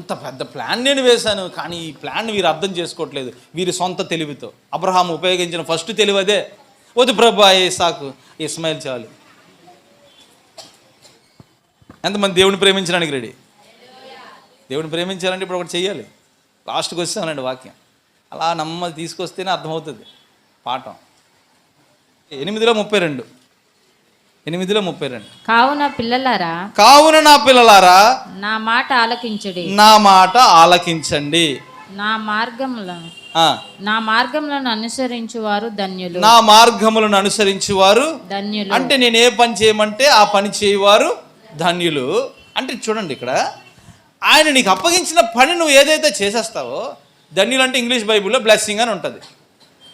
అంత పెద్ద ప్లాన్ నేను వేశాను కానీ ఈ ప్లాన్ వీరు అర్థం చేసుకోవట్లేదు. వీరి సొంత తెలివితో. అబ్రహాం ఉపయోగించిన ఫస్ట్ తెలివి అదే. వద్దు ప్రభా సాకు ఇస్మాయిల్ చాలు. ఎంతమంది దేవుని ప్రేమించడానికి రెడీ? దేవుని ప్రేమించాలంటే ఇప్పుడు ఒకటి చెయ్యాలి. లాస్ట్కి వస్తానండి వాక్యం. అలా నమ్మ తీసుకొస్తేనే అర్థమవుతుంది. పాఠం. ఎనిమిదిలో ముప్పై రెండు. ఎనిమిదిలో ముప్పై రెండు. కావున పిల్లలారా కావున నా పిల్లలారా నా మాట ఆలకించుడి. నా మాట ఆలకించండి. నా మార్గములను ఆ, నా మార్గములను అనుసరించు వారు ధన్యులు. నా మార్గములను అనుసరించి వారు ధన్యులు. అంటే నేను ఏ పని చేయమంటే ఆ పని చేయవారు ధన్యులు. అంటే చూడండి ఇక్కడ ఆయన నీకు అప్పగించిన పని నువ్వు ఏదైతే చేసేస్తావో ధన్యులు అంటే ఇంగ్లీష్ బైబిల్లో బ్లెస్సింగ్ అని ఉంటుంది.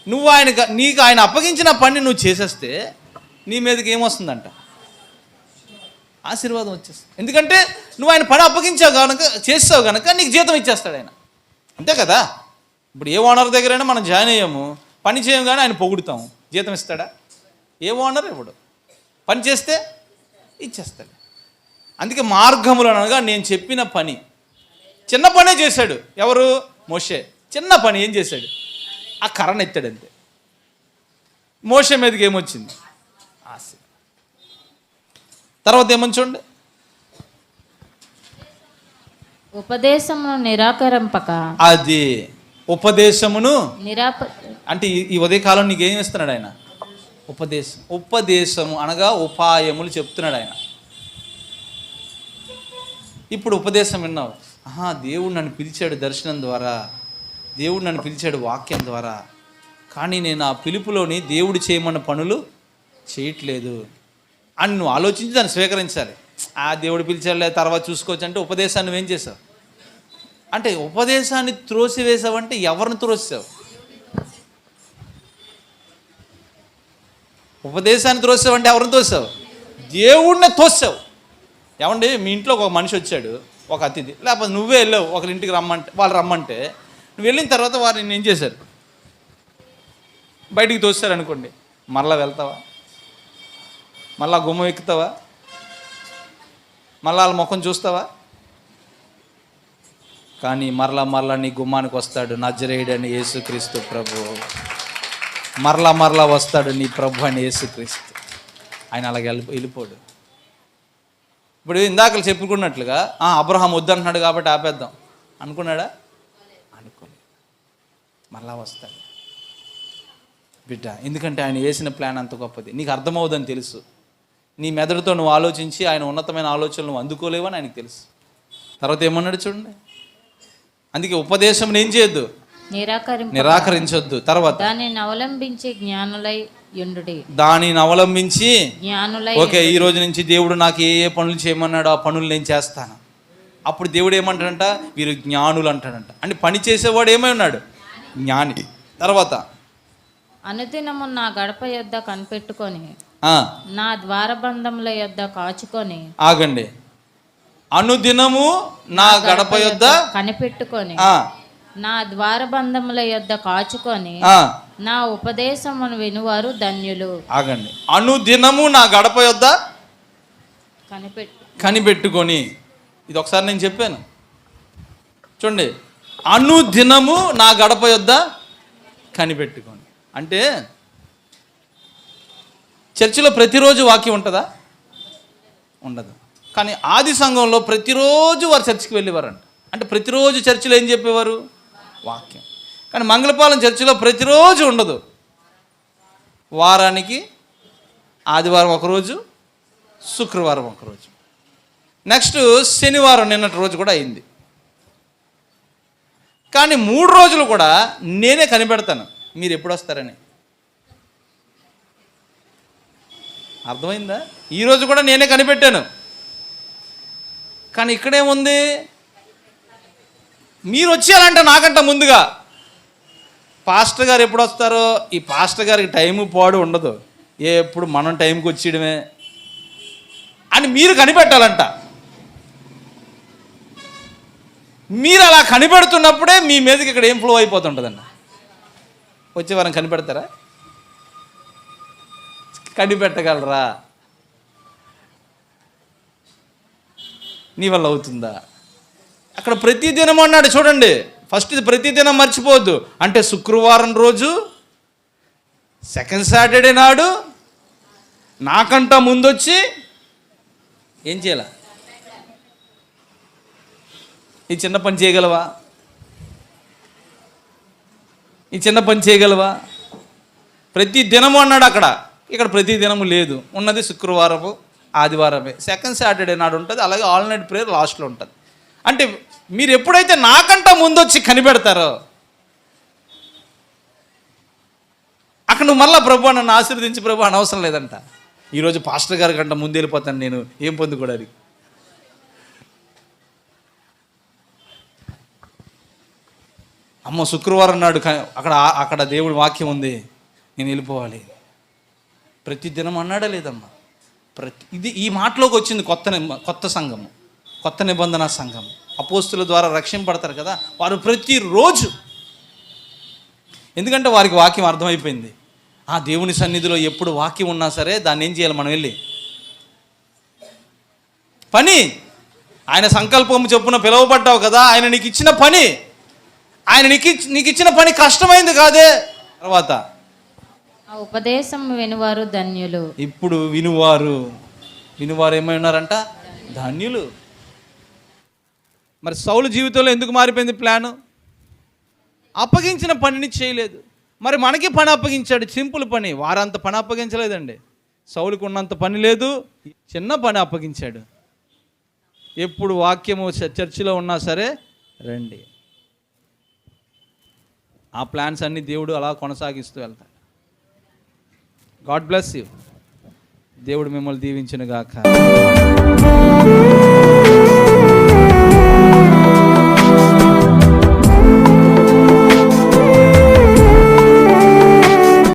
నువ్వు ఆయన నీకు ఆయన అప్పగించిన పని నువ్వు చేసేస్తే నీ మీదకి ఏమొస్తుందంట? ఆశీర్వాదం వచ్చేస్తుంది. ఎందుకంటే నువ్వు ఆయన పని అప్పగించావు కనుక చేస్తావు కనుక నీకు జీతం ఇచ్చేస్తాడు ఆయన. అంతే కదా? ఇప్పుడు ఏ ఓనర్ దగ్గరైనా మనం జాయిన్ అయ్యాము పని చేయగానే ఆయన పొగుడుతాము. జీతం ఇస్తాడా? ఏ ఓనర్? ఇవ్వడు పని చేస్తే ఇచ్చేస్తాడు. అందుకే మార్గములు అనగా నేను చెప్పిన పని. చిన్న పనే చేశాడు. ఎవరు? మోషే. చిన్న పని ఏం చేశాడు? ఆ కర్రను ఎత్తాడు అంతే మోషే మీదకి ఏమొచ్చింది? ఆశ. తర్వాత ఏమని చూడండి? ఉపదేశమును నిరాకరింపక. అది ఉపదేశమును నిరాప అంటే ఈ- ఈ ఉదయకాలం నీకు ఏం ఇస్తున్నాడు ఆయన? ఉపదేశం. ఉపదేశము అనగా ఉపాయములు చెప్తున్నాడు ఆయన. ఇప్పుడు ఉపదేశం విన్నావు. ఆహా దేవుడు నన్ను పిలిచాడు దర్శనం ద్వారా. దేవుడు నన్ను పిలిచాడు వాక్యం ద్వారా. కానీ నేను ఆ పిలుపులోని దేవుడు చేయమన్న పనులు చేయట్లేదు అని నువ్వు ఆలోచించి దాన్ని స్వీకరించాలి. ఆ దేవుడు పిలిచాలే తర్వాత చూసుకోవచ్చు అంటే ఉపదేశాన్ని నువ్వేం చేసావు? అంటే ఉపదేశాన్ని త్రోసివేసావంటే ఎవరిని త్రోసావు ఉపదేశాన్ని త్రోసావంటే ఎవరిని తోసావు దేవుడిని తోసావు ఏమండి మీ ఇంట్లో ఒక మనిషి వచ్చాడు ఒక అతిథి లేకపోతే నువ్వే వెళ్ళావు ఒకరి ఇంటికి రమ్మంటే వాళ్ళు రమ్మంటే నువ్వు వెళ్ళిన తర్వాత వారిని ఏం చేశారు? బయటికి తోస్తారు అనుకోండి మరలా వెళ్తావా? మళ్ళా గుమ్మం ఎక్కుతావా? మళ్ళా వాళ్ళ ముఖం చూస్తావా? కానీ మరలా మరలా నీ గుమ్మానికి వస్తాడు నజరేయుడని యేసుక్రీస్తు ప్రభు. మరలా మరలా వస్తాడు నీ ప్రభు అని యేసుక్రీస్తు. ఆయన అలాగే వెళ్ళి వెళ్ళిపోడు. ఇప్పుడు ఇందాక చెప్పుకున్నట్లుగా "ఆ, అబ్రహాం వద్దంటున్నాడు కాబట్టి ఆపేద్దాం. అనుకున్నాడా? అనుకోలేదు. మరలా వస్తాడు. బిడ్డ ఎందుకంటే ఆయన వేసిన ప్లాన్ అంత గొప్పది. నీకు అర్థమవుదని తెలుసు. నీ మెదడుతో నువ్వు ఆలోచించి ఆయన ఉన్నతమైన ఆలోచనలు నువ్వు అందుకోలేవని ఆయనకు తెలుసు. తర్వాత ఏమన్నాడు చూడండి. అందుకే ఉపదేశం ఏం చేయొద్దు? నిరాకరించొద్దు. తర్వాత దానిని అవలంబించి జ్ఞానులై దానిని అవలంబించి జ్ఞానులై ఓకే ఈ రోజు నుంచి దేవుడు నాకు ఏ ఏ పనులు చేయమన్నాడో ఆ పనులు నేను చేస్తాను. అప్పుడు దేవుడు ఏమంటాడంట? వీరు జ్ఞానులు అంటాడంట. అంటే పని చేసేవాడు ఏమై ఉన్నాడు? జ్ఞాని. తర్వాత అనుదినము నా గడప యొద్ద కనిపెట్టుకొని నా ద్వారబంధముల యొద్ద కాచుకొని ఆగండి. అనుదినము నా గడప యొద్ద కనిపెట్టుకొని నా ద్వారబంధముల యొద్ద కాచుకొని నా ఉపదేశమును వినువారు ధన్యులు. ఆగండి. అనుదినము నా గడప యొద్ద కనిపెట్టు కనిపెట్టుకొని. ఇది ఒకసారి నేను చెప్పాను. చూడండి. అనుదినము నా గడప యొద్ద కనిపెట్టుకొని. అంటే చర్చిలో ప్రతిరోజు వాక్యం ఉంటుందా? ఉండదు. కానీ ఆది సంఘంలో ప్రతిరోజు వారు చర్చికి వెళ్ళేవారంట. అంటే ప్రతిరోజు చర్చిలో ఏం చెప్పేవారు? వాక్యం. కానీ మంగళపాలెం చర్చిలో ప్రతిరోజు ఉండదు. వారానికి ఆదివారం ఒకరోజు శుక్రవారం ఒకరోజు. నెక్స్ట్ శనివారం నిన్నటి రోజు కూడా అయింది. కానీ మూడు రోజులు కూడా నేనే కనిపెడతాను. మీరు ఎప్పుడు వస్తారని. అర్థమైందా? ఈరోజు కూడా నేనే కనిపెట్టాను. కానీ ఇక్కడేముంది? మీరు వచ్చేయాలంటే నాకంట ముందుగా. పాస్టర్ గారు ఎప్పుడు వస్తారో ఈ పాస్టర్ గారికి టైము పాడు ఉండదు. ఏ ఎప్పుడు మనం టైంకి వచ్చేయడమే. అని మీరు కనిపెట్టాలంట. మీరు అలా కనిపెడుతున్నప్పుడే మీ మీదకి ఇక్కడ ఏం ఫ్లో అయిపోతుంటుందండి? వచ్చే వారం కనిపెడతారా? కనిపెట్టగలరా? నీ వల్ల అవుతుందా? అక్కడ ప్రతి దినం అన్నాడు చూడండి. ఫస్ట్ ఇది ప్రతి దినం మర్చిపోవద్దు. అంటే శుక్రవారం రోజు సెకండ్ సాటర్డే నాడు నాకంట ముందొచ్చి ఏం చేయాల? ఈ చిన్న పని చేయగలవా? ఈ చిన్న పని చేయగలవా? ప్రతి దినము అన్నాడు అక్కడ. ఇక్కడ ప్రతి దినము లేదు. ఉన్నది శుక్రవారము ఆదివారమే. సెకండ్ సాటర్డే నాడు ఉంటుంది అలాగే ఆల్ నైట్ ప్రేయర్ లాస్ట్లో ఉంటుంది. అంటే మీరు ఎప్పుడైతే నాకంట ముందొచ్చి కనిపెడతారో అక్కడ నువ్వు మళ్ళీ ప్రభు నన్ను ఆశీర్వదించి ప్రభు అనవసరం అవసరం లేదంట. ఈరోజు పాస్టర్ గారి కంట ముందు వెళ్ళిపోతాను నేను ఏం పొందుకోవడానికి అమ్మ శుక్రవారం నాడు అక్కడ అక్కడ దేవుడి వాక్యం ఉంది నేను వెళ్ళిపోవాలి. ప్రతి దినం అన్నాడా లేదమ్మా? ప్రతి ఇది ఈ మాటలోకి వచ్చింది కొత్త కొత్త సంఘము కొత్త నిబంధన సంఘం అపోస్తుల ద్వారా రక్షింపడతారు కదా వారు ప్రతిరోజు. ఎందుకంటే వారికి వాక్యం అర్థమైపోయింది. ఆ దేవుని సన్నిధిలో ఎప్పుడు వాక్యం ఉన్నా సరే దాన్ని ఏం చేయాలి మనం వెళ్ళి? పని. ఆయన సంకల్పం చెప్పున పిలువబడ్డావు కదా ఆయన నీకు ఇచ్చిన పని. ఆయన నీకు నీకు ఇచ్చిన పని కష్టమైంది కాదే. తర్వాత ఆ ఉపదేశం వినువారు ధన్యులు. ఇప్పుడు వినువారు వినువారు ఏమై ఉన్నారంట ధన్యులు. మరి సౌలు జీవితంలో ఎందుకు మారిపోయింది ప్లాను? అప్పగించిన పనిని చేయలేదు. మరి మనకి పని అప్పగించాడు సింపుల్ పని. వారంత పని అప్పగించలేదండి. సౌలుకు ఉన్నంత పని లేదు చిన్న పని అప్పగించాడు. ఎప్పుడు వాక్యము చర్చిలో ఉన్నా సరే రండి. ఆ ప్లాన్స్ అన్ని దేవుడు అలా కొనసాగిస్తూ వెళ్తాడు. గాడ్ బ్లెస్ యూ దేవుడు మిమ్మల్ని దీవించిన గాక